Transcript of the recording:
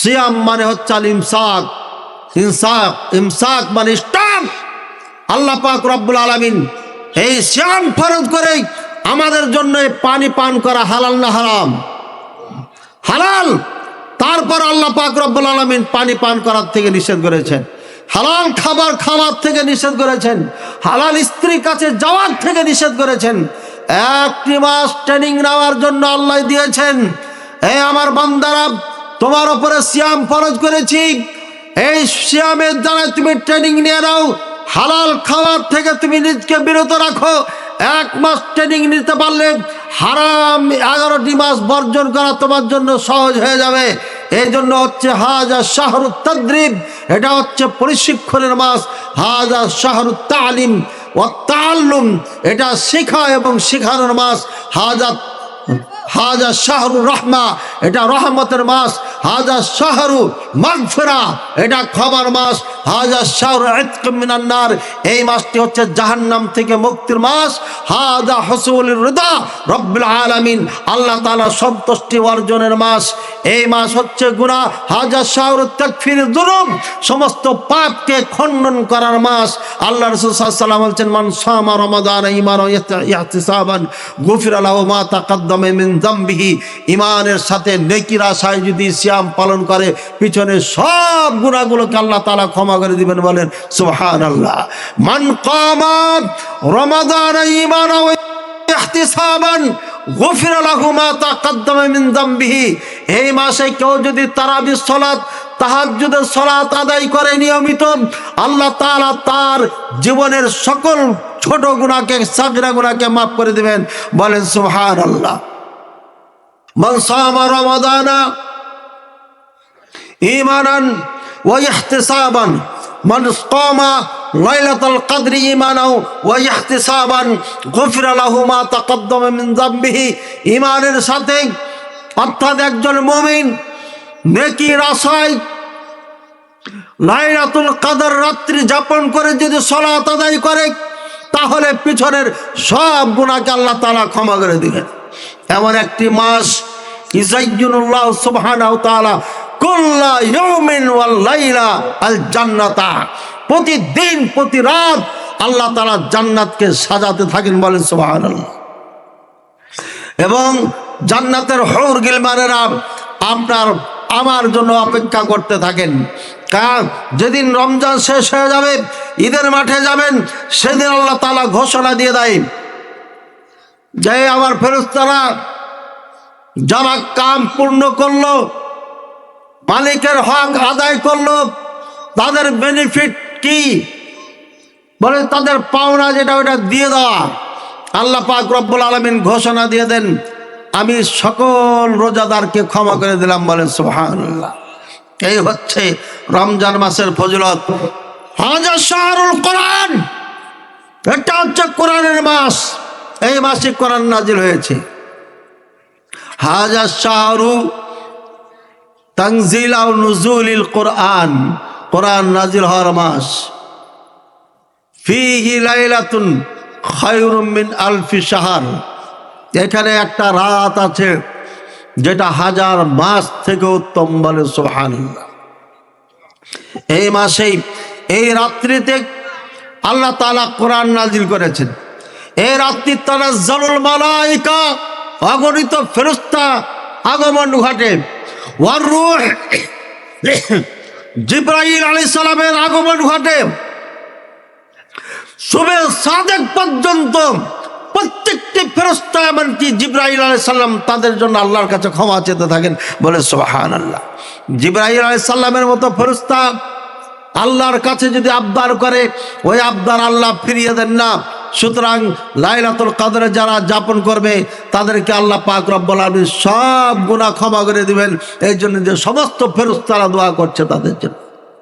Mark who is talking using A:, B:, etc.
A: সিয়াম মানে হচ্ছে আল ইমসাক। ইনসাক, ইমসাক মানে স্টপ আল্লাহ পাক রব্বুল আলমিন এই সিয়াম ফরজ করে আমাদের জন্য পানি পান করা হালাল না হারাম? হালাল? তারপর আল্লাহ পাক রব্বুল আলমিন পানি পান করার থেকে নিষেধ করেছেন। হালাল খাবার খাওয়ার থেকে নিষেধ করেছেন। হালাল স্ত্রীর কাছে যাওয়ার থেকে নিষেধ করেছেন। একটি মাস ট্রেনিং নেওয়ার জন্য আল্লাহ দিয়েছেন। এই আমার বান্দারা তোমার ওপরে সিয়াম ফরজ করেছি। এই সিয়ামের দ্বারা তুমি ট্রেনিং নিয়ে নাও। হালাল খাওয়ার থেকে তুমি নিজকে বিরত রাখো। এক মাস ট্রেনিং নিতে পারলে হারাম এগারোটি মাস বর্জন করা তোমার জন্য সহজ হয়ে যাবে। এই জন্য হচ্ছে হাজা শাহরুত তদ্রিব, এটা হচ্ছে পরিশিক্ষণের মাস। হাজা শাহরুত তালিম ও তাল্লুম এটা শেখা এবং শেখানোর মাস। হাজা হাজা শাহরু রহমা এটা রহমতের মাস হাজার শাহরু মাগফিরা, এটা খবর মাস হাজার শাহরু মিনান্নার এই মাসটি হচ্ছে জাহান্নাম থেকে মুক্তির মাস, হাজা হসুল হৃদা রব্বুল আলামিন, আল্লাহ তালা সন্তুষ্টি অর্জনের মাস, এই মাস হচ্ছে গুনাহ হাজার শাহরু তাকফির দুরুম সমস্ত পাপকে খণ্ডন করার মাস, আল্লাহ রাসূল সাল্লাল্লাহু বলছেন, মান সামা রমাদান ইমান গুফিরা লাহু মা তাকাদ্দামা মিন যামবিহি ঈমানের সাথে নেকির আশায় যদি শ্যাম পালন করে, পিছনে সব গুনাহগুলোকে আল্লাহ তালা ক্ষমা করে দিবেন, বলেন, সুবহানাল্লাহ। মান কামা রমাদান ঈমান ও ইহতিসাবান, গফিরা লাহু মা তাকাদ্দামা মিন যামবিহি এই মাসে কেউ যদি তারাবির সালাত, তাহাজ্জুদের সালাত আদায় করে নিয়মিত, আল্লাহ তাআলা তার জীবনের সকল ছোট গুনাহকে সাগরা গুনাহকে মাফ করে দিবেন, বলেন, সুবহানাল্লাহ। মান সামা রমাদানা ঈমানান ওয়া ইহতিসাবান। মান কামা লাইলাতুল কদরি ঈমানাও ওয়া ইহতিসাবান। গুফিরা লাহু মা তাকাদ্দামা মিন ঈমানের সাথে অর্থাৎ একজন মুমিন নেকির আশায় লাইলাতুল কাদার রাত্রি যাপন করে যদি সলাত আদায় করে, তাহলে পিছনের সব গুণাকে আল্লাহ তাআলা ক্ষমা করে দিবেন। এমন একটি মাস কুল্লা লাইলা আল প্রতিদিন, প্রতি রাত আল্লাহ তাআলা জান্নাতকে সাজাতে থাকেন বলেন সুবহানাল্লাহ। এবং জান্নাতের হৌর গিলমানেরা আপনার, আমার জন্য অপেক্ষা করতে থাকেন। কারণ যেদিন রমজান শেষ হয়ে যাবে, ঈদের মাঠে যাবেন, সেদিন আল্লাহ তালা ঘোষণা দিয়ে দেয় যে, আমার ফেরস্তারা যারা কাম পূর্ণ করল, মালিকের হক আদায় করল, তাদের বেনিফিট কি? বলে তাদের পাওনা যেটা ওটা দিয়ে দেওয়া। আল্লাহ পাক রব্বুল আলমিন ঘোষণা দিয়ে দেন, আমি সকল রোজাদারকে ক্ষমা করে দিলাম বলেন সুবহানাল্লাহ। এই হচ্ছে রমজান মাসের ফজলত। হাজার শাহরুল কোরআন, এটা হচ্ছে কোরআনের মাস। এই মাসে কোরআন নাজিল হয়েছে। হাজার শাহরু তানজিল আও নুজুলিল কোরআন কোরআন নাজিল হওয়ার মাস ফিহি লাইলাতুন খায়রুম আলফি শাহর এখানে একটা রাত আছে, যেটা হাজার মাস থেকে উত্তম বলে এই মাসেই, এই রাত্রিতে আল্লাহ তালা কোরআন নাজিল করেছেন। এই রাত্রি তারা জলুল মালাইকা অগণিত ফেরস্তা আগমন ঘটে। ওয়ার আলাইহিস সালামের আগমন ঘটে। শুভে সাদেক পর্যন্ত প্রত্যেকটি ফেরস্তা, এমনকি জিব্রাহিল আলাই সাল্লাম তাদের জন্য আল্লাহর কাছে ক্ষমা চেতে থাকেন বলে সোহান আল্লাহ জিব্রাহিল আলাই সাল্লামের মতো ফেরস্তা আল্লাহর কাছে যদি আবদার করে, ওই আবদার আল্লাহ ফিরিয়ে দেন না। সুতরাং লাইলাতুল কাদরে যারা যাপন করবে, তাদেরকে আল্লাহ পাক রব্বুল আলমী সব গুণা ক্ষমা করে দিবেন। এই জন্য যে সমস্ত ফেরস্তারা দোয়া করছে তাদের জন্য।